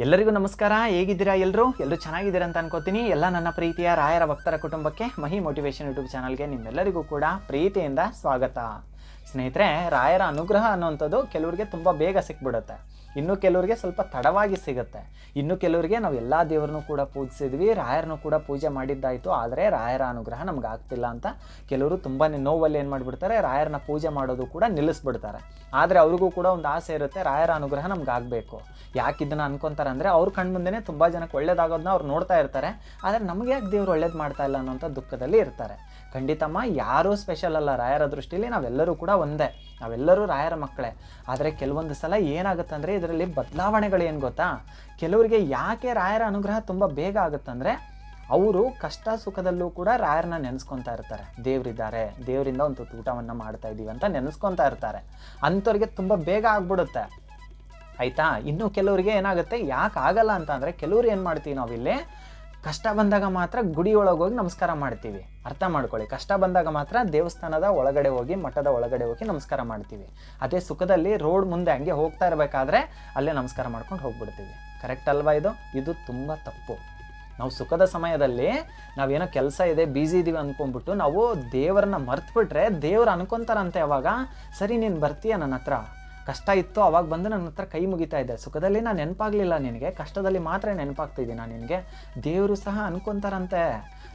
ಎಲ್ಲರಿಗೂ ನಮಸ್ಕಾರ, ಹೇಗಿದ್ದೀರಾ ಎಲ್ಲರೂ ಎಲ್ಲರೂ ಚೆನ್ನಾಗಿದ್ದೀರಾ ಅಂತ ಅನ್ಕೋತೀನಿ. ಎಲ್ಲ ನನ್ನ ಪ್ರೀತಿಯ ರಾಯರ ಭಕ್ತರ ಕುಟುಂಬಕ್ಕೆ ಮಹಿ ಮೋಟಿವೇಶನ್ ಯೂಟ್ಯೂಬ್ ಚಾನಲ್ಗೆ ನಿಮ್ಮೆಲ್ಲರಿಗೂ ಕೂಡ ಪ್ರೀತಿಯಿಂದ ಸ್ವಾಗತ. ಸ್ನೇಹಿತರೆ, ರಾಯರ ಅನುಗ್ರಹ ಅನ್ನುವಂಥದ್ದು ಕೆಲವರಿಗೆ ತುಂಬ ಬೇಗ ಸಿಕ್ಬಿಡುತ್ತೆ. ಇನ್ನು ಕೆಲವರಿಗೆ ಸ್ವಲ್ಪ ತಡವಾಗಿ ಸಿಗುತ್ತೆ. ಇನ್ನು ಕೆಲವರಿಗೆ ನಾವು ಎಲ್ಲ ದೇವರನ್ನು ಕೂಡ ಪೂಜಿಸಿದ್ವಿ, ರಾಯರನ್ನು ಕೂಡ ಪೂಜೆ ಮಾಡಿದ್ದಾಯಿತು, ಆದರೆ ರಾಯರ ಅನುಗ್ರಹ ನಮ್ಗೆ ಆಗ್ತಿಲ್ಲ ಅಂತ ಕೆಲವರು ತುಂಬಾ ನೋವಲ್ಲಿ ಏನು ಮಾಡಿಬಿಡ್ತಾರೆ, ರಾಯರನ್ನ ಪೂಜೆ ಮಾಡೋದು ಕೂಡ ನಿಲ್ಲಿಸ್ಬಿಡ್ತಾರೆ. ಆದರೆ ಅವ್ರಿಗೂ ಕೂಡ ಒಂದು ಆಸೆ ಇರುತ್ತೆ, ರಾಯರ ಅನುಗ್ರಹ ನಮ್ಗೆ ಆಗಬೇಕು. ಯಾಕೆ ಇದನ್ನು ಅನ್ಕೊಂತಾರೆ ಅಂದರೆ ಅವ್ರ ಕಣ್ಮುಂದೆನೇ ತುಂಬ ಜನಕ್ಕೆ ಒಳ್ಳೇದಾಗೋದನ್ನ ಅವ್ರು ನೋಡ್ತಾ ಇರ್ತಾರೆ, ಆದರೆ ನಮಗೆ ಯಾಕೆ ದೇವ್ರು ಒಳ್ಳೇದು ಮಾಡ್ತಾ ಇಲ್ಲ ಅನ್ನೋಂಥ ದುಃಖದಲ್ಲಿ ಇರ್ತಾರೆ. ಖಂಡಿತಮ್ಮ, ಯಾರೂ ಸ್ಪೆಷಲ್ ಅಲ್ಲ. ರಾಯರ ದೃಷ್ಟಿಯಲ್ಲಿ ನಾವೆಲ್ಲರೂ ಕೂಡ ಒಂದೇ. ನಾವೆಲ್ಲರೂ ರಾಯರ ಮಕ್ಕಳೇ. ಆದರೆ ಕೆಲವೊಂದು ಸಲ ಏನಾಗುತ್ತೆ ಅಂದರೆ ಇದರಲ್ಲಿ ಬದಲಾವಣೆಗಳು ಏನು ಗೊತ್ತಾ? ಕೆಲವರಿಗೆ ಯಾಕೆ ರಾಯರ ಅನುಗ್ರಹ ತುಂಬ ಬೇಗ ಆಗುತ್ತಂದರೆ, ಅವರು ಕಷ್ಟ ಸುಖದಲ್ಲೂ ಕೂಡ ರಾಯರನ್ನ ನೆನೆಸ್ಕೊತಾ ಇರ್ತಾರೆ. ದೇವರಿದ್ದಾರೆ, ದೇವರಿಂದ ಒಂದು ಊಟವನ್ನು ಮಾಡ್ತಾ ಇದ್ದೀವಿ ಅಂತ ನೆನೆಸ್ಕೊತಾ ಇರ್ತಾರೆ. ಅಂಥವ್ರಿಗೆ ತುಂಬ ಬೇಗ ಆಗ್ಬಿಡುತ್ತೆ. ಆಯಿತಾ? ಇನ್ನು ಕೆಲವರಿಗೆ ಏನಾಗುತ್ತೆ? ಯಾಕೆ ಆಗಲ್ಲ ಅಂತ ಅಂದರೆ, ಕೆಲವ್ರು ಏನು ಮಾಡ್ತೀವಿ ನಾವಿಲ್ಲಿ? ಕಷ್ಟ ಬಂದಾಗ ಮಾತ್ರ ಗುಡಿ ಒಳಗೆ ಹೋಗಿ ನಮಸ್ಕಾರ ಮಾಡ್ತೀವಿ. ಅರ್ಥ ಮಾಡ್ಕೊಳ್ಳಿ. ಕಷ್ಟ ಬಂದಾಗ ಮಾತ್ರ ದೇವಸ್ಥಾನದ ಒಳಗಡೆ ಹೋಗಿ, ಮಠದ ಒಳಗಡೆ ಹೋಗಿ ನಮಸ್ಕಾರ ಮಾಡ್ತೀವಿ. ಅದೇ ಸುಖದಲ್ಲಿ ರೋಡ್ ಮುಂದೆ ಹಂಗೆ ಹೋಗ್ತಾ ಇರಬೇಕಾದ್ರೆ ಅಲ್ಲೇ ನಮಸ್ಕಾರ ಮಾಡ್ಕೊಂಡು ಹೋಗ್ಬಿಡ್ತೀವಿ. ಕರೆಕ್ಟ್ ಅಲ್ವಾ ಇದು? ಇದು ತುಂಬ ತಪ್ಪು. ನಾವು ಸುಖದ ಸಮಯದಲ್ಲಿ ನಾವೇನೋ ಕೆಲಸ ಇದೆ ಬ್ಯುಸಿ ಇದೀವಿ ಅಂದ್ಕೊಂಡ್ಬಿಟ್ಟು ನಾವು ದೇವರನ್ನ ಮರ್ತ್ಬಿಟ್ರೆ ದೇವ್ರು ಅನ್ಕೊಂತಾರಂತೆ ಅವಾಗ, ಸರಿ ನೀನು ಬರ್ತೀಯ ನನ್ನ ಹತ್ರ ಕಷ್ಟ ಇತ್ತು ಅವಾಗ ಬಂದು ನನ್ನ ಹತ್ರ ಕೈ ಮುಗಿತಾ ಇದ್ದೆ ಸುಖದಲ್ಲಿ ನಾನು ನೆನಪಾಗ್ಲಿಲ್ಲ ನಿನಗೆ. ಕಷ್ಟದಲ್ಲಿ ಮಾತ್ರ ನೆನಪಾಗ್ತಿದ್ದೀನಿ ನಾನು ನಿನಗೆ. ದೇವರು ಸಹ ಅನ್ಕೊಂತಾರಂತೆ.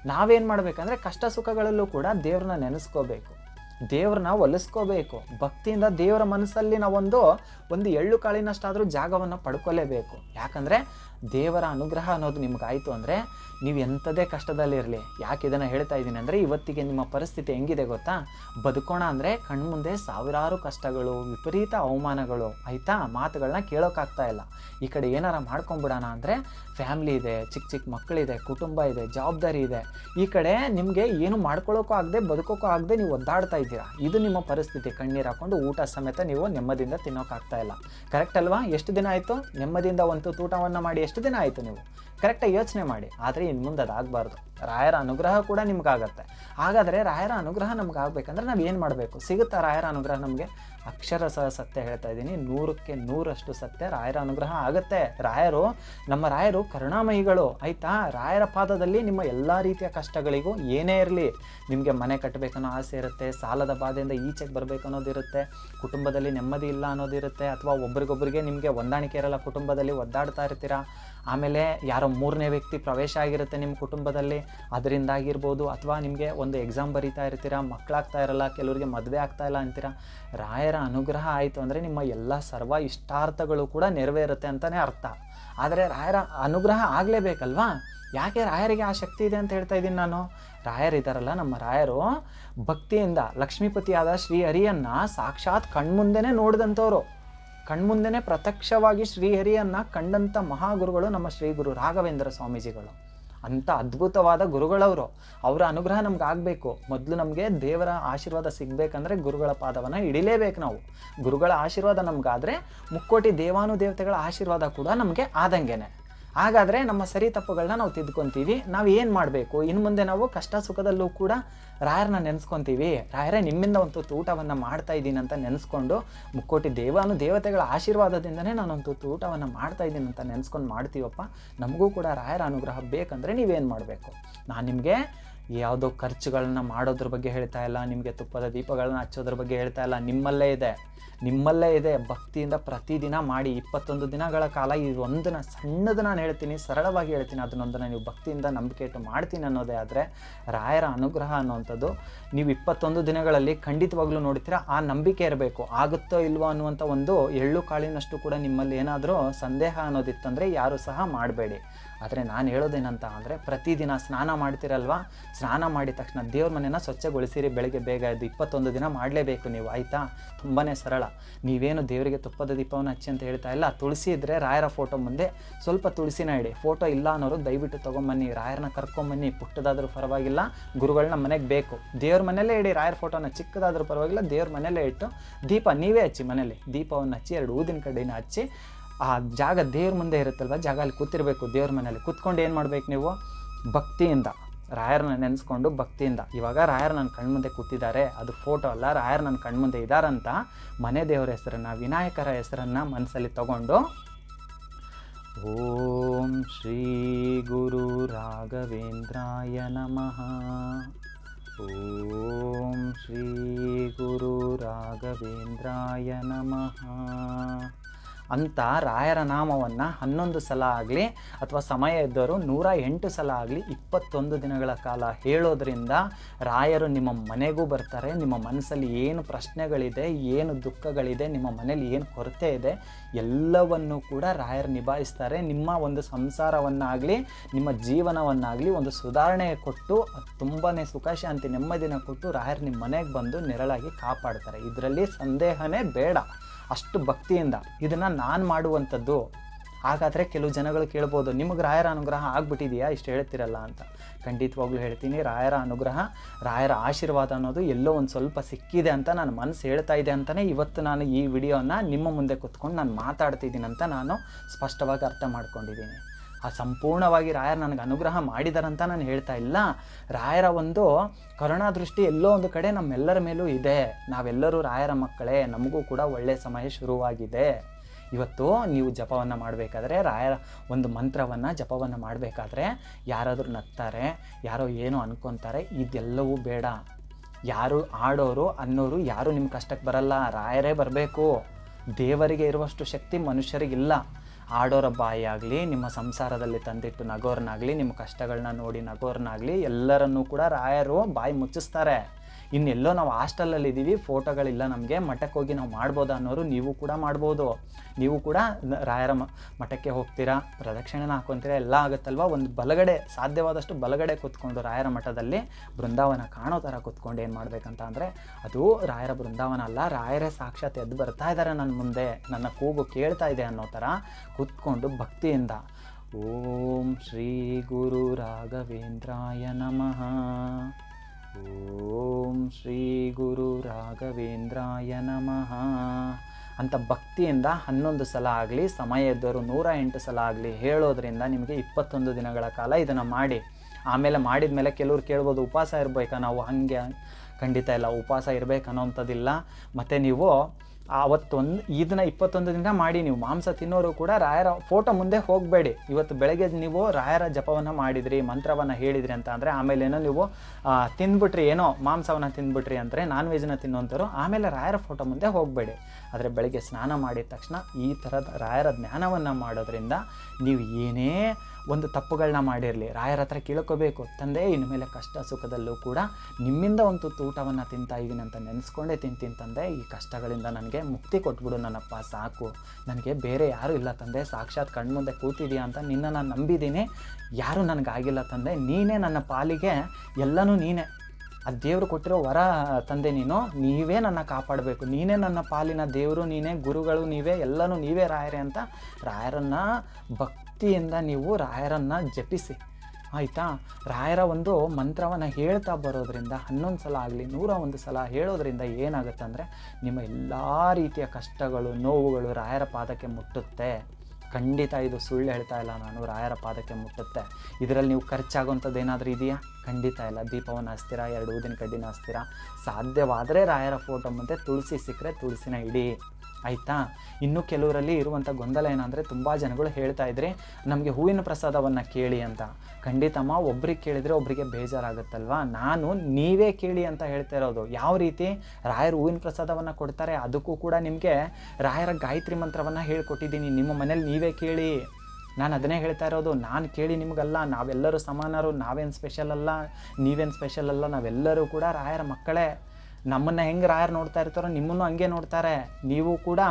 ನಾವೇನು ಮಾಡಬೇಕಂದ್ರೆ ಕಷ್ಟ ಸುಖಗಳಲ್ಲೂ ಕೂಡ ದೇವ್ರನ್ನ ನೆನೆಸ್ಕೋಬೇಕು. ದೇವ್ರನ್ನ ಒಲಿಸ್ಕೋಬೇಕು ಭಕ್ತಿಯಿಂದ ದೇವರ ಮನಸ್ಸಲ್ಲಿ ನಾವೊಂದು, ಒಂದು ಎಳ್ಳು ಕಾಳಿನಷ್ಟಾದರೂ ಜಾಗವನ್ನು ಪಡ್ಕೊಲೇಬೇಕು. ಯಾಕಂದರೆ ದೇವರ ಅನುಗ್ರಹ ಅನ್ನೋದು ನಿಮ್ಗಾಯಿತು ಅಂದರೆ ನೀವು ಎಂಥದೇ ಕಷ್ಟದಲ್ಲಿರಲಿ. ಯಾಕೆ ಇದನ್ನು ಹೇಳ್ತಾ ಇದ್ದೀನಿ ಅಂದರೆ ಇವತ್ತಿಗೆ ನಿಮ್ಮ ಪರಿಸ್ಥಿತಿ ಹೆಂಗಿದೆ ಗೊತ್ತಾ? ಬದುಕೋಣ ಅಂದರೆ ಕಣ್ಮುಂದೆ ಸಾವಿರಾರು ಕಷ್ಟಗಳು, ವಿಪರೀತ ಅವಮಾನಗಳು, ಆಯಿತಾ? ಮಾತುಗಳನ್ನ ಕೇಳೋಕ್ಕಾಗ್ತಾ ಇಲ್ಲ. ಈ ಕಡೆ ಏನಾರ ಮಾಡ್ಕೊಂಬಿಡೋಣ ಅಂದರೆ ಫ್ಯಾಮ್ಲಿ ಇದೆ ಚಿಕ್ಕ ಚಿಕ್ಕ ಮಕ್ಕಳಿದೆ ಕುಟುಂಬ ಇದೆ, ಜವಾಬ್ದಾರಿ ಇದೆ. ಈ ಕಡೆ ನಿಮಗೆ ಏನು ಮಾಡ್ಕೊಳ್ಳೋಕ್ಕೂ ಆಗದೆ, ಬದುಕೋಕ್ಕೂ ಆಗದೆ ನೀವು ಒದ್ದಾಡ್ತಾ ಇದ್ದೀರಾ ಇದು ನಿಮ್ಮ ಪರಿಸ್ಥಿತಿ. ಕಣ್ಣೀರು ಹಾಕೊಂಡು ಊಟ ಸಮೇತ ನೀವು ನೆಮ್ಮದಿಯಿಂದ ತಿನ್ನೋಕ್ಕಾಗ್ತಾ ಇಲ್ಲ. ಕರೆಕ್ಟ್ ಅಲ್ವಾ? ಎಷ್ಟು ದಿನ ಆಯಿತು? ನೆಮ್ಮದಿಯಿಂದ ಒಂದು ತೂಟವನ್ನು ಮಾಡಿ ಎಷ್ಟು ದಿನ ಆಯಿತು ನೀವು? ಕರೆಕ್ಟಾಗಿ ಯೋಚನೆ ಮಾಡಿ. ಆದರೆ ಇನ್ನು ಮುಂದೆ ಅದಾಗಬಾರ್ದು ರಾಯರ ಅನುಗ್ರಹ ಕೂಡ ನಿಮ್ಗಾಗತ್ತೆ. ಹಾಗಾದರೆ ರಾಯರ ಅನುಗ್ರಹ ನಮ್ಗೆ ಆಗಬೇಕಂದ್ರೆ ನಾವು ಏನು ಮಾಡಬೇಕು? ಸಿಗುತ್ತಾ ರಾಯರ ಅನುಗ್ರಹ ನಮಗೆ? ಅಕ್ಷರ ಸಹ ಸತ್ಯ ಹೇಳ್ತಾ ಇದ್ದೀನಿ. ನೂರಕ್ಕೆ ನೂರಷ್ಟು ಸತ್ಯ ರಾಯರ ಅನುಗ್ರಹ ಆಗುತ್ತೆ. ರಾಯರು, ನಮ್ಮ ರಾಯರು ಕರುಣಾಮಯಿಗಳು, ಆಯಿತಾ? ರಾಯರ ಪಾದದಲ್ಲಿ ನಿಮ್ಮ ಎಲ್ಲ ರೀತಿಯ ಕಷ್ಟಗಳಿಗೂ ಏನೇ ಇರಲಿ, ನಿಮಗೆ ಮನೆ ಕಟ್ಟಬೇಕನ್ನೋ ಆಸೆ ಇರುತ್ತೆ, ಸಾಲದ ಬಾಧೆಯಿಂದ ಈಚೆಗೆ ಬರಬೇಕು ಅನ್ನೋದಿರುತ್ತೆ ಕುಟುಂಬದಲ್ಲಿ ನೆಮ್ಮದಿ ಇಲ್ಲ ಅನ್ನೋದಿರುತ್ತೆ ಅಥವಾ ಒಬ್ರಿಗೊಬ್ರಿಗೆ ನಿಮಗೆ ಹೊಂದಾಣಿಕೆ ಇರಲ್ಲ ಕುಟುಂಬದಲ್ಲಿ ಒದ್ದಾಡ್ತಾ ಇರ್ತೀರಾ? ಆಮೇಲೆ ಯಾರೋ ಮೂರನೇ ವ್ಯಕ್ತಿ ಪ್ರವೇಶ ಆಗಿರುತ್ತೆ ನಿಮ್ಮ ಕುಟುಂಬದಲ್ಲಿ, ಅದರಿಂದಾಗಿರ್ಬೋದು ಅಥವಾ ನಿಮಗೆ ಒಂದು ಎಕ್ಸಾಮ್ ಬರೀತಾ ಇರ್ತೀರಾ ಮಕ್ಕಳಾಗ್ತಾ ಇರಲ್ಲ, ಕೆಲವರಿಗೆ ಮದುವೆ ಆಗ್ತಾ ಇಲ್ಲ ಅಂತೀರಾ, ರಾಯರ ಅನುಗ್ರಹ ಆಯಿತು ಅಂದರೆ ನಿಮ್ಮ ಎಲ್ಲ ಸರ್ವ ಇಷ್ಟಾರ್ಥಗಳು ಕೂಡ ನೆರವೇರುತ್ತೆ ಅಂತಲೇ ಅರ್ಥ. ಆದರೆ ರಾಯರ ಅನುಗ್ರಹ ಆಗಲೇಬೇಕಲ್ವಾ? ಯಾಕೆ ರಾಯರಿಗೆ ಆ ಶಕ್ತಿ ಇದೆ ಅಂತ ಹೇಳ್ತಾ ಇದ್ದೀನಿ ನಾನು? ರಾಯರಿದ್ದಾರಲ್ಲ ನಮ್ಮ ರಾಯರು, ಭಕ್ತಿಯಿಂದ ಲಕ್ಷ್ಮೀಪತಿಯಾದ ಶ್ರೀಹರಿಯನ್ನು ಸಾಕ್ಷಾತ್ ಕಣ್ಮುಂದೆನೇ ನೋಡಿದಂಥವ್ರು. ಕಣ್ಮುಂದೆನೇ ಪ್ರತ್ಯಕ್ಷವಾಗಿ ಶ್ರೀಹರಿಯನ್ನು ಕಂಡಂಥ ಮಹಾಗುರುಗಳು ನಮ್ಮ ಶ್ರೀ ಗುರು ರಾಘವೇಂದ್ರ ಸ್ವಾಮೀಜಿಗಳು. ಅಂಥ ಅದ್ಭುತವಾದ ಗುರುಗಳವರು. ಅವರ ಅನುಗ್ರಹ ನಮ್ಗೆ ಆಗಬೇಕು. ಮೊದಲು ನಮಗೆ ದೇವರ ಆಶೀರ್ವಾದ ಸಿಗಬೇಕಂದ್ರೆ ಗುರುಗಳ ಪಾದವನ್ನು ಹಿಡಿಲೇಬೇಕು ನಾವು. ಗುರುಗಳ ಆಶೀರ್ವಾದ ನಮಗಾದರೆ ಮುಕ್ಕೋಟಿ ದೇವಾನುದೇವತೆಗಳ ಆಶೀರ್ವಾದ ಕೂಡ ನಮಗೆ ಆದಂಗೆನೆ. ಹಾಗಾದರೆ ನಮ್ಮ ಸರಿ ತಪ್ಪುಗಳನ್ನ ನಾವು ತಿದ್ಕೊತೀವಿ ನಾವು ಏನು ಮಾಡಬೇಕು? ಇನ್ನು ಮುಂದೆ ನಾವು ಕಷ್ಟ ಸುಖದಲ್ಲೂ ಕೂಡ ರಾಯರನ್ನ ನೆನೆಸ್ಕೊತೀವಿ. ರಾಯರೇ, ನಿಮ್ಮಿಂದ ಒಂದು ತುತ್ತು ಊಟವನ್ನು ಮಾಡ್ತಾ ಇದ್ದೀನಿ ಅಂತ ನೆನೆಸ್ಕೊಂಡು ಮುಕ್ಕೋಟಿ ದೇವಾನು ದೇವತೆಗಳ ಆಶೀರ್ವಾದದಿಂದನೇ ನಾನೊಂದು ತುತ್ತು ಊಟವನ್ನು ಮಾಡ್ತಾ ಇದ್ದೀನಿ ಅಂತ ನೆನೆಸ್ಕೊಂಡು ಮಾಡ್ತೀವಪ್ಪ. ನಮಗೂ ಕೂಡ ರಾಯರ ಅನುಗ್ರಹ ಬೇಕಂದರೆ ನೀವೇನು ಮಾಡಬೇಕು? ನಾನು ನಿಮಗೆ ಯಾವುದೋ ಖರ್ಚುಗಳನ್ನ ಮಾಡೋದ್ರ ಬಗ್ಗೆ ಹೇಳ್ತಾ ಇಲ್ಲ, ನಿಮಗೆ ತುಪ್ಪದ ದೀಪಗಳನ್ನ ಹಚ್ಚೋದ್ರ ಬಗ್ಗೆ ಹೇಳ್ತಾ ಇಲ್ಲ, ನಿಮ್ಮಲ್ಲೇ ಇದೆ. ನಿಮ್ಮಲ್ಲೇ ಇದೆ, ಭಕ್ತಿಯಿಂದ ಪ್ರತಿದಿನ ಮಾಡಿ ಇಪ್ಪತ್ತೊಂದು ದಿನಗಳ ಕಾಲ ಈ ಒಂದನ್ನ ಸಣ್ಣದು ನಾನು ಹೇಳ್ತೀನಿ, ಸರಳವಾಗಿ ಹೇಳ್ತೀನಿ, ಅದನ್ನೊಂದನ್ನು ನೀವು ಭಕ್ತಿಯಿಂದ ನಂಬಿಕೆ ಇಟ್ಟು ಮಾಡ್ತೀನಿ ಅನ್ನೋದೇ ಆದರೆ ರಾಯರ ಅನುಗ್ರಹ ಅನ್ನುವಂಥದ್ದು ನೀವು ಇಪ್ಪತ್ತೊಂದು ದಿನಗಳಲ್ಲಿ ಖಂಡಿತವಾಗ್ಲೂ ನೋಡ್ತೀರಾ, ಆ ನಂಬಿಕೆ ಇರಬೇಕು. ಆಗುತ್ತೋ ಇಲ್ವೋ ಅನ್ನುವಂಥ ಒಂದು ಎಳ್ಳು ಕಾಳಿನಷ್ಟು ಕೂಡ ನಿಮ್ಮಲ್ಲಿ ಏನಾದರೂ ಸಂದೇಹ ಅನ್ನೋದಿತ್ತಂದರೆ ಯಾರೂ ಸಹ ಮಾಡಬೇಡಿ. ಆದರೆ ನಾನು ಹೇಳೋದೇನಂತ ಅಂದರೆ ಪ್ರತಿದಿನ ಸ್ನಾನ ಮಾಡ್ತಿರಲ್ವ? ಸ್ನಾನ ಮಾಡಿದ ತಕ್ಷಣ ದೇವ್ರ ಮನೆನ ಸ್ವಚ್ಛಗೊಳಿಸಿರಿ, ಬೆಳಗ್ಗೆ ಬೇಗ ಎದ್ದು ಇಪ್ಪತ್ತೊಂದು ದಿನ ಮಾಡಲೇಬೇಕು ನೀವು, ಆಯಿತಾ? ತುಂಬಾ ಸರಳ. ನೀವೇನು ದೇವರಿಗೆ ತುಪ್ಪದ ದೀಪವನ್ನು ಹಚ್ಚಿ ಅಂತ ಹೇಳ್ತಾ ಇಲ್ಲ. ತುಳಸಿ ಇದ್ದರೆ ರಾಯರ ಫೋಟೋ ಮುಂದೆ ಸ್ವಲ್ಪ ತುಳಸಿನ ಇಡಿ. ಫೋಟೋ ಇಲ್ಲ ಅನ್ನೋರು ದಯವಿಟ್ಟು ತೊಗೊಂಬನ್ನಿ, ರಾಯರನ್ನ ಕರ್ಕೊಂಬನ್ನಿ, ಪುಟ್ಟದಾದರೂ ಪರವಾಗಿಲ್ಲ ಗುರುಗಳನ್ನ ಮನೆಗೆ ಬೇಕು. ದೇವ್ರ ಮನೆಯಲ್ಲೇ ಇಡಿ, ರಾಯರ ಫೋಟೋನ ಚಿಕ್ಕದಾದರೂ ಪರವಾಗಿಲ್ಲ, ದೇವ್ರ ಮನೆಯಲ್ಲೇ ಇಟ್ಟು ದೀಪ ನೀವೇ ಹಚ್ಚಿ ಮನೇಲಿ ದೀಪವನ್ನು ಹಚ್ಚಿ ಎರಡು ಊದಿನ ಕಡೆನ ಹಚ್ಚಿ ಆ ಜಾಗ ದೇವ್ರ ಮುಂದೆ ಇರುತ್ತಲ್ವ? ಜಾಗ ಅಲ್ಲಿ ಕೂತಿರ್ಬೇಕು. ದೇವ್ರ ಮನೆಯಲ್ಲಿ ಕೂತ್ಕೊಂಡು ಏನು ಮಾಡ್ಬೇಕು ನೀವು? ಭಕ್ತಿಯಿಂದ, ರಾಯರನ್ನ ನೆನೆಸ್ಕೊಂಡು ಭಕ್ತಿಯಿಂದ. ಇವಾಗ ರಾಯರ್ ನನ್ನ ಕಣ್ಮುಂದೆ ಕೂತಿದ್ದಾರೆ, ಅದು ಫೋಟೋ ಅಲ್ಲ, ರಾಯರ್ ನನ್ನ ಕಣ್ಮುಂದೆ ಇದ್ದಾರಂತ ಮನೆ ದೇವರ ಹೆಸರನ್ನು, ವಿನಾಯಕರ ಹೆಸರನ್ನು ಮನಸ್ಸಲ್ಲಿ ತಗೊಂಡು, ಓಂ ಶ್ರೀ ಗುರು ರಾಘವೇಂದ್ರಾಯ ನಮಃ. ಓಂ ಶ್ರೀ ಗುರು ರಾಘವೇಂದ್ರಾಯ ನಮಃ. ಅಂತ ರಾಯರ ನಾಮವನ್ನು ಹನ್ನೊಂದು ಸಲ ಆಗಲಿ ಅಥವಾ ಸಮಯ ಇದ್ದವರು ನೂರ ಎಂಟು ಸಲ ಆಗಲಿ ಇಪ್ಪತ್ತೊಂದು ದಿನಗಳ ಕಾಲ ಹೇಳೋದ್ರಿಂದ ರಾಯರು ನಿಮ್ಮ ಮನೆಗೂ ಬರ್ತಾರೆ, ನಿಮ್ಮ ಮನಸ್ಸಲ್ಲಿ ಏನು ಪ್ರಶ್ನೆಗಳಿದೆ, ಏನು ದುಃಖಗಳಿದೆ, ನಿಮ್ಮ ಮನೇಲಿ ಏನು ಕೊರತೆ ಇದೆ, ಎಲ್ಲವನ್ನು ಕೂಡ ರಾಯರು ನಿಭಾಯಿಸ್ತಾರೆ. ನಿಮ್ಮ ಒಂದು ಸಂಸಾರವನ್ನಾಗಲಿ, ನಿಮ್ಮ ಜೀವನವನ್ನಾಗಲಿ ಒಂದು ಸುಧಾರಣೆ ಕೊಟ್ಟು ತುಂಬಾ ಸುಖ, ಶಾಂತಿ, ನೆಮ್ಮದಿನ ಕೊಟ್ಟು ರಾಯರು ನಿಮ್ಮ ಮನೆಗೆ ಬಂದು ನೆರಳಾಗಿ ಕಾಪಾಡ್ತಾರೆ. ಇದರಲ್ಲಿ ಸಂದೇಹನೇ ಬೇಡ. ಅಷ್ಟು ಭಕ್ತಿಯಿಂದ ಇದನ್ನು ನಾನು ಮಾಡುವಂಥದ್ದು. ಹಾಗಾದರೆ ಕೆಲವು ಜನಗಳು ಕೇಳ್ಬೋದು, ನಿಮಗೆ ರಾಯರ ಅನುಗ್ರಹ ಆಗ್ಬಿಟ್ಟಿದೆಯಾ? ಇಷ್ಟು ಹೇಳ್ತಿರಲ್ಲ ಅಂತ. ಖಂಡಿತವಾಗ್ಲೂ ಹೇಳ್ತೀನಿ, ರಾಯರ ಅನುಗ್ರಹ, ರಾಯರ ಆಶೀರ್ವಾದ ಅನ್ನೋದು ಎಲ್ಲೋ ಒಂದು ಸ್ವಲ್ಪ ಸಿಕ್ಕಿದೆ ಅಂತ ನನ್ನ ಮನಸ್ಸು ಹೇಳ್ತಾ ಇದೆ ಅಂತಲೇ ಇವತ್ತು ನಾನು ಈ ವಿಡಿಯೋನ ನಿಮ್ಮ ಮುಂದೆ ಕುತ್ಕೊಂಡು ನಾನು ಮಾತಾಡ್ತಿದ್ದೀನಿ ಅಂತ ನಾನು ಸ್ಪಷ್ಟವಾಗಿ ಅರ್ಥ ಮಾಡ್ಕೊಂಡಿದ್ದೀನಿ. ಆ ಸಂಪೂರ್ಣವಾಗಿ ರಾಯರು ನನಗೆ ಅನುಗ್ರಹ ಮಾಡಿದಾರಂತ ನಾನು ಹೇಳ್ತಾ ಇಲ್ಲ. ರಾಯರ ಒಂದು ಕರುಣಾ ದೃಷ್ಟಿ ಎಲ್ಲೋ ಒಂದು ಕಡೆ ನಮ್ಮೆಲ್ಲರ ಮೇಲೂ ಇದೆ. ನಾವೆಲ್ಲರೂ ರಾಯರ ಮಕ್ಕಳೇ, ನಮಗೂ ಕೂಡ ಒಳ್ಳೆಯ ಸಮಯ ಶುರುವಾಗಿದೆ. ಇವತ್ತು ನೀವು ಜಪವನ್ನು ಮಾಡಬೇಕಾದ್ರೆ, ರಾಯರ ಒಂದು ಮಂತ್ರವನ್ನು ಜಪವನ್ನು ಮಾಡಬೇಕಾದ್ರೆ ಯಾರಾದರೂ ನಗ್ತಾರೆ, ಯಾರೋ ಏನೋ ಅನ್ಕೊತಾರೆ, ಇದೆಲ್ಲವೂ ಬೇಡ. ಯಾರು ಆಡೋರು, ಅನ್ನೋರು ಯಾರು ನಿಮ್ಮ ಕಷ್ಟಕ್ಕೆ ಬರಲ್ಲ. ರಾಯರೇ ಬರಬೇಕು. ದೇವರಿಗೆ ಇರುವಷ್ಟು ಶಕ್ತಿ ಮನುಷ್ಯರಿಗಿಲ್ಲ. ಆಡೋರ ಬಾಯಿ ಆಗಲಿ ನಿಮ್ಮ ಸಂಸಾರದಲ್ಲಿ ತಂದಿಟ್ಟು ನಗೋರ್ನಾಗಲಿ, ನಿಮ್ಮ ಕಷ್ಟಗಳನ್ನ ನೋಡಿ ನಗೋರ್ನಾಗಲಿ ಎಲ್ಲರನ್ನೂ ಕೂಡ ರಾಯರು ಬಾಯಿ ಮುಚ್ಚಿಸ್ತಾರೆ. ಇನ್ನೆಲ್ಲೋ ನಾವು ಹಾಸ್ಟೆಲಲ್ಲಿ ಇದ್ದೀವಿ ಫೋಟೋಗಳಿಲ್ಲ ನಮಗೆ, ಮಠಕ್ಕೆ ಹೋಗಿ ನಾವು ಮಾಡ್ಬೋದಾ ಅನ್ನೋರು ನೀವು ಕೂಡ ಮಾಡ್ಬೋದು. ನೀವು ಕೂಡ ರಾಯರ ಮಠಕ್ಕೆ ಹೋಗ್ತೀರಾ, ಪ್ರದಕ್ಷಿಣೆನ ಹಾಕೊತೀರಾ, ಎಲ್ಲ ಆಗುತ್ತಲ್ವ? ಒಂದು ಬಲಗಡೆ, ಸಾಧ್ಯವಾದಷ್ಟು ಬಲಗಡೆ ಕೂತ್ಕೊಂಡು ರಾಯರ ಮಠದಲ್ಲಿ ಬೃಂದಾವನ ಕಾಣೋ ಥರ ಕೂತ್ಕೊಂಡು ಏನು ಮಾಡಬೇಕಂತ ಅಂದರೆ, ಅದು ರಾಯರ ಬೃಂದಾವನ ಅಲ್ಲ, ರಾಯರೇ ಸಾಕ್ಷಾತ್ ಎದ್ದು ಬರ್ತಾ ಇದ್ದಾರೆ ನನ್ನ ಮುಂದೆ, ನನ್ನ ಕೂಗು ಕೇಳ್ತಾ ಇದೆ ಅನ್ನೋ ಥರ ಕೂತ್ಕೊಂಡು ಭಕ್ತಿಯಿಂದ, ಓಂ ಶ್ರೀ ಗುರು ರಾಘವೇಂದ್ರಾಯ ನಮಃ. ಓಂ ಶ್ರೀ ಗುರು ರಾಘವೇಂದ್ರಾಯ ನಮಃ. ಅಂತ ಭಕ್ತಿಯಿಂದ ಹನ್ನೊಂದು ಸಲ ಆಗಲಿ, ಸಮಯ ಇದ್ದವರು ನೂರ ಎಂಟು ಸಲ ಆಗಲಿ ಹೇಳೋದ್ರಿಂದ ನಿಮಗೆ ಇಪ್ಪತ್ತೊಂದು ದಿನಗಳ ಕಾಲ ಇದನ್ನು ಮಾಡಿ. ಆಮೇಲೆ ಮಾಡಿದ ಮೇಲೆ ಕೆಲವ್ರು ಕೇಳ್ಬೋದು, ಉಪವಾಸ ಇರಬೇಕಾ? ನಾವು ಹಾಗೆ, ಖಂಡಿತ ಇಲ್ಲ, ಉಪವಾಸ ಇರಬೇಕು ಅನ್ನೋಂಥದ್ದಿಲ್ಲ. ಮತ್ತು ನೀವು ಅವತ್ತೊಂದು ಇದನ್ನ ಇಪ್ಪತ್ತೊಂದು ದಿನ ಮಾಡಿ ನೀವು ಮಾಂಸ ತಿನ್ನೋರು ಕೂಡ ರಾಯರ ಫೋಟೋ ಮುಂದೆ ಹೋಗಬೇಡಿ. ಇವತ್ತು ಬೆಳಗ್ಗೆ ನೀವು ರಾಯರ ಜಪವನ್ನು ಮಾಡಿದ್ರಿ, ಮಂತ್ರವನ್ನು ಹೇಳಿದ್ರಿ ಅಂತ ಅಂದರೆ ಆಮೇಲೆ ಏನೋ ನೀವು ತಿಂದುಬಿಟ್ರಿ, ಏನೋ ಮಾಂಸವನ್ನು ತಿಂದ್ಬಿಟ್ರಿ ಅಂದರೆ ನಾನ್ ವೆಜ್ನ ತಿನ್ನೋಂಥವ್ರು ಆಮೇಲೆ ರಾಯರ ಫೋಟೋ ಮುಂದೆ ಹೋಗಬೇಡಿ. ಆದರೆ ಬೆಳಗ್ಗೆ ಸ್ನಾನ ಮಾಡಿದ ತಕ್ಷಣ ಈ ಥರದ ರಾಯರ ಜ್ಞಾನವನ್ನು ಮಾಡೋದ್ರಿಂದ ನೀವು ಏನೇ ಒಂದು ತಪ್ಪುಗಳನ್ನ ಮಾಡಿರಲಿ. ರಾಯರ ಹತ್ರ ಕೇಳ್ಕೋಬೇಕು. ತಂದೆ, ಇನ್ಮೇಲೆ ಕಷ್ಟ ಸುಖದಲ್ಲೂ ಕೂಡ ನಿಮ್ಮಿಂದ ಒಂದು ತುತ್ತು ಊಟವನ್ನು ತಿಂತಾ ಇದ್ದೀನಿ ಅಂತ ನೆನೆಸ್ಕೊಂಡೇ ತಿಂತೀನಿ ತಂದೆ. ಈ ಕಷ್ಟಗಳಿಂದ ನನಗೆ ಮುಕ್ತಿ ಕೊಟ್ಬಿಡು ನನ್ನಪ್ಪ, ಸಾಕು. ನನಗೆ ಬೇರೆ ಯಾರೂ ಇಲ್ಲ ತಂದೆ. ಸಾಕ್ಷಾತ್ ಕಣ್ಮುಂದೆ ಕೂತಿದೀಯ ಅಂತ ನಿನ್ನ ನಾನು ನಂಬಿದ್ದೀನಿ ಯಾರೂ ನನಗಾಗಿಲ್ಲ ತಂದೆ. ನೀನೇ ನನ್ನ ಪಾಲಿಗೆ ಎಲ್ಲನೂ ನೀನೇ. ಆ ದೇವರು ಕೊಟ್ಟಿರೋ ವರ ತಂದೆ ನೀನು. ನೀವೇ ನನ್ನ ಕಾಪಾಡಬೇಕು. ನೀನೇ ನನ್ನ ಪಾಲಿನ ದೇವರು, ನೀನೇ ಗುರುಗಳು, ನೀವೇ ಎಲ್ಲನೂ ನೀವೇ ರಾಯರೇ ಅಂತ ರಾಯರನ್ನು ಭಕ್ತಿಯಿಂದ ನೀವು ರಾಯರನ್ನು ಜಪಿಸಿ. ಆಯಿತಾ? ರಾಯರ ಒಂದು ಮಂತ್ರವನ್ನು ಹೇಳ್ತಾ ಬರೋದ್ರಿಂದ, ಹನ್ನೊಂದು ಸಲ ಆಗಲಿ, ನೂರ ಒಂದು ಸಲ ಹೇಳೋದ್ರಿಂದ ಏನಾಗುತ್ತೆ ಅಂದರೆ, ನಿಮ್ಮ ಎಲ್ಲ ರೀತಿಯ ಕಷ್ಟಗಳು, ನೋವುಗಳು ರಾಯರ ಪಾದಕ್ಕೆ ಮುಟ್ಟುತ್ತೆ. ಖಂಡಿತ ಇದು ಸುಳ್ಳು ಹೇಳ್ತಾ ಇಲ್ಲ ನಾನು, ರಾಯರ ಪಾದಕ್ಕೆ ಮುಟ್ಟುತ್ತೆ. ಇದರಲ್ಲಿ ನೀವು ಖರ್ಚಾಗುವಂಥದ್ದು ಏನಾದರೂ ಇದೆಯಾ? ಖಂಡಿತ ಇಲ್ಲ. ದೀಪವನ್ನು ಹಚ್ತೀರಾ? ಎರಡು ಊದಿನ ಕಡ್ಡಿನ ಹಚ್ತೀರಾ? ಸಾಧ್ಯವಾದರೆ ರಾಯರ ಫೋಟೋ ಮುಂದೆ ತುಳಸಿ ಸಿಕ್ಕರೆ ತುಳಸಿನ ಇಡಿ ಆಯಿತಾ? ಇನ್ನು ಕೆಲವರಲ್ಲಿ ಇರುವಂಥ ಗೊಂದಲ ಏನಂದರೆ ತುಂಬ ಜನಗಳು ಹೇಳ್ತಾ ಇದ್ರಿ, ನಮಗೆ ಹೂವಿನ ಪ್ರಸಾದವನ್ನು ಕೇಳಿ ಅಂತ. ಖಂಡಿತಮ್ಮ ಒಬ್ರಿಗೆ ಕೇಳಿದರೆ ಒಬ್ಬರಿಗೆ ಬೇಜಾರಾಗುತ್ತಲ್ವಾ? ನಾನು ನೀವೇ ಕೇಳಿ ಅಂತ ಹೇಳ್ತಾ ಇರೋದು. ಯಾವ ರೀತಿ? ರಾಯರು ಹೂವಿನ ಪ್ರಸಾದವನ್ನು ಕೊಡ್ತಾರೆ, ಅದಕ್ಕೂ ಕೂಡ ನಿಮಗೆ ರಾಯರ ಗಾಯತ್ರಿ ಮಂತ್ರವನ್ನು ಹೇಳ್ಕೊಟ್ಟಿದ್ದೀನಿ. ನಿಮ್ಮ ಮನೇಲಿ ನೀವೇ ಕೇಳಿ. ನಾನು ಅದನ್ನೇ ಹೇಳ್ತಾ ಇರೋದು. ನಾನು ಕೇಳಿ ನಿಮಗಲ್ಲ, ನಾವೆಲ್ಲರೂ ಸಮಾನರು, ನಾವೇನು ಸ್ಪೆಷಲ್ ಅಲ್ಲ? ನೀವೇನು ಸ್ಪೆಷಲ್ ಅಲ್ಲ? ನಾವೆಲ್ಲರೂ ಕೂಡ ರಾಯರ ಮಕ್ಕಳೇ. ನಮ್ಮನ್ನು ಹೆಂಗೆ ರಾಯರ್ ನೋಡ್ತಾ ಇರ್ತಾರೋ ನಿಮ್ಮನ್ನು ಹಂಗೆ ನೋಡ್ತಾರೆ. ನೀವು ಕೂಡ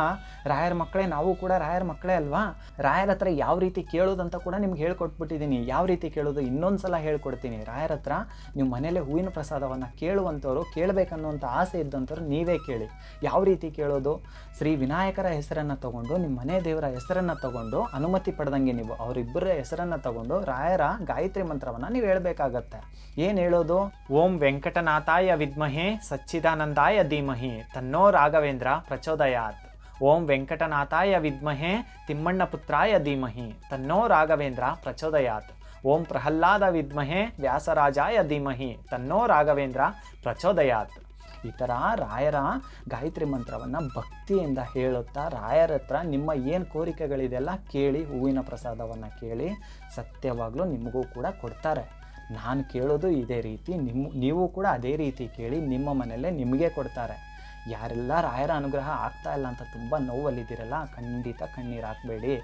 ರಾಯರ್ ಮಕ್ಕಳೇ, ನಾವು ಕೂಡ ರಾಯರ್ ಮಕ್ಕಳೇ ಅಲ್ವಾ? ರಾಯರ ಹತ್ರ ಯಾವ ರೀತಿ ಕೇಳೋದಂತ ಕೂಡ ನಿಮ್ಗೆ ಹೇಳ್ಕೊಟ್ಬಿಟ್ಟಿದ್ದೀನಿ. ಯಾವ ರೀತಿ ಕೇಳೋದು? ಇನ್ನೊಂದು ಸಲ ಹೇಳ್ಕೊಡ್ತೀನಿ. ರಾಯರ ಹತ್ರ ನೀವು ಮನೇಲೆ ಹೂವಿನ ಪ್ರಸಾದವನ್ನು ಕೇಳುವಂಥವ್ರು ಕೇಳಬೇಕನ್ನುವಂಥ ಆಸೆ ಇದ್ದಂಥವ್ರು ನೀವೇ ಕೇಳಿ. ಯಾವ ರೀತಿ ಕೇಳೋದು? ಶ್ರೀ ವಿನಾಯಕರ ಹೆಸರನ್ನು ತಗೊಂಡು ನಿಮ್ಮ ಮನೆ ದೇವರ ಹೆಸರನ್ನು ತಗೊಂಡು, ಅನುಮತಿ ಪಡೆದಂಗೆ ನೀವು ಅವರಿಬ್ಬರ ಹೆಸರನ್ನು ತಗೊಂಡು ರಾಯರ ಗಾಯತ್ರಿ ಮಂತ್ರವನ್ನು ನೀವು ಹೇಳಬೇಕಾಗತ್ತೆ. ಏನು ಹೇಳೋದು? ಓಂ ವೆಂಕಟನಾಥಾಯ ವಿದ್ಮಹೆ ಸಚ್ಚಿದಾನಂದಾಯ ಧೀಮಹಿ ತನ್ನೋ ರಾಘವೇಂದ್ರ ಪ್ರಚೋದಯಾತ್. ಓಂ ವೆಂಕಟನಾಥಾಯ ವಿದ್ಮಹೆ ತಿಮ್ಮಣ್ಣ ಪುತ್ರಾಯ ಧೀಮಹಿ ತನ್ನೋ ರಾಘವೇಂದ್ರ ಪ್ರಚೋದಯಾತ್. ಓಂ ಪ್ರಹ್ಲಾದ ವಿದ್ಮಹೆ ವ್ಯಾಸರಾಜಾಯ ಧೀಮಹಿ ತನ್ನೋ ರಾಘವೇಂದ್ರ ಪ್ರಚೋದಯಾತ್. ಈ ಥರ ರಾಯರ ಗಾಯತ್ರಿ ಮಂತ್ರವನ್ನು ಭಕ್ತಿಯಿಂದ ಹೇಳುತ್ತಾ ರಾಯರ ಹತ್ರ ನಿಮ್ಮ ಏನು ಕೋರಿಕೆಗಳಿದೆಲ್ಲ ಕೇಳಿ ಹೂವಿನ ಪ್ರಸಾದವನ್ನು ಕೇಳಿ ಸತ್ಯವಾಗಲೂ ನಿಮಗೂ ಕೂಡ ಕೊಡ್ತಾರೆ. ನಾನು ಕೇಳೋದು ಇದೇ ರೀತಿ, ನಿಮ್ಮ, ನೀವು ಕೂಡ ಅದೇ ರೀತಿ ಕೇಳಿ ನಿಮ್ಮ ಮನೆಯಲ್ಲೇ ನಿಮಗೆ ಕೊಡ್ತಾರೆ. ಯಾರೆಲ್ಲ ರಾಯರ ಅನುಗ್ರಹ ಆಗ್ತಾ ಇಲ್ಲ ಅಂತ ತುಂಬ ನೋವಲ್ಲಿದ್ದೀರಲ್ಲ, ಖಂಡಿತ ಕಣ್ಣೀರು ಹಾಕಬೇಡಿ.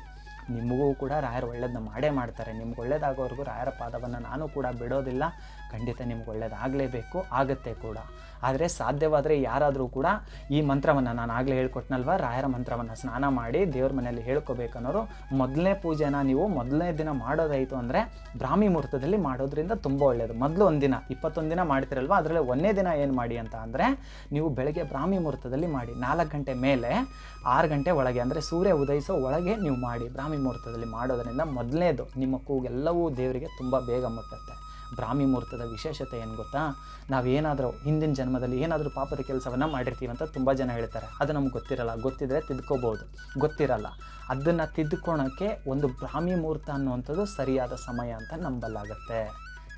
ನಿಮಗೂ ಕೂಡ ರಾಯರು ಒಳ್ಳೇದನ್ನ ಮಾಡೇ ಮಾಡ್ತಾರೆ. ನಿಮ್ಗೆ ಒಳ್ಳೇದಾಗೋವರೆಗೂ ರಾಯರ ಪಾದವನ್ನು ನಾನು ಕೂಡ ಬಿಡೋದಿಲ್ಲ. ಖಂಡಿತ ನಿಮ್ಗೆ ಒಳ್ಳೇದಾಗಲೇಬೇಕು. ಆಗುತ್ತೆ ಕೂಡ. ಆದರೆ ಸಾಧ್ಯವಾದರೆ ಯಾರಾದರೂ ಕೂಡ ಈ ಮಂತ್ರವನ್ನು ನಾನು ಆಗಲೇ ಹೇಳ್ಕೊಟ್ನಲ್ವ? ರಾಯರ ಮಂತ್ರವನ್ನು ಸ್ನಾನ ಮಾಡಿ ದೇವ್ರ ಮನೆಯಲ್ಲಿ ಹೇಳ್ಕೋಬೇಕನ್ನೋರು ಮೊದಲನೇ ಪೂಜೆನ ನೀವು ಮೊದಲನೇ ದಿನ ಮಾಡೋದಾಯಿತು ಅಂದರೆ ಬ್ರಾಹ್ಮಿ ಮುಹೂರ್ತದಲ್ಲಿ ಮಾಡೋದ್ರಿಂದ ತುಂಬ ಒಳ್ಳೆಯದು ಮೊದಲು ಒಂದು ದಿನ, ಇಪ್ಪತ್ತೊಂದು ದಿನ ಮಾಡ್ತಿರಲ್ವ? ಅದರಲ್ಲಿ ಒಂದೇ ದಿನ ಏನು ಮಾಡಿ ಅಂತ ಅಂದರೆ ನೀವು ಬೆಳಗ್ಗೆ ಬ್ರಾಹ್ಮಿ ಮುಹೂರ್ತದಲ್ಲಿ ಮಾಡಿ, ನಾಲ್ಕು ಗಂಟೆ ಮೇಲೆ ಆರು ಗಂಟೆ ಒಳಗೆ ಅಂದರೆ ಸೂರ್ಯ ಉದಯಿಸೋ ಒಳಗೆ ನೀವು ಮಾಡಿ ಬ್ರಾಹ್ಮಿ ಮುಹೂರ್ತದಲ್ಲಿ ಮಾಡೋದರಿಂದ ಮೊದಲನೇದು ನಿಮ್ಮ ಕೂಗೆಲ್ಲವೂ ದೇವರಿಗೆ ತುಂಬ ಬೇಗ ಮುಟ್ಟುತ್ತೆ. ಬ್ರಾಹ್ಮಿ ಮುಹೂರ್ತದ ವಿಶೇಷತೆ ಏನು ಗೊತ್ತಾ? ನಾವೇನಾದರೂ ಹಿಂದಿನ ಜನ್ಮದಲ್ಲಿ ಏನಾದರೂ ಪಾಪದ ಕೆಲಸವನ್ನು ಮಾಡಿರ್ತೀವಿ ಅಂತ ತುಂಬ ಜನ ಹೇಳ್ತಾರೆ. ಅದು ನಮ್ಗೆ ಗೊತ್ತಿರಲ್ಲ. ಗೊತ್ತಿದ್ರೆ ತಿದ್ಕೋಬೋದು. ಗೊತ್ತಿರಲ್ಲ. ಅದನ್ನು ತಿದ್ಕೊಳೋಕ್ಕೆ ಒಂದು ಬ್ರಾಹ್ಮಿ ಮುಹೂರ್ತ ಅನ್ನುವಂಥದ್ದು ಸರಿಯಾದ ಸಮಯ ಅಂತ ನಂಬಲಾಗುತ್ತೆ.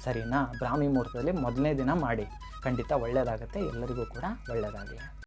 ಸರಿನಾ? ಬ್ರಾಹ್ಮಿ ಮುಹೂರ್ತದಲ್ಲಿ ಮೊದಲನೇ ದಿನ ಮಾಡಿ. ಖಂಡಿತ ಒಳ್ಳೆಯದಾಗುತ್ತೆ ಎಲ್ಲರಿಗೂ ಕೂಡ ಒಳ್ಳೆಯದಾಗಲಿ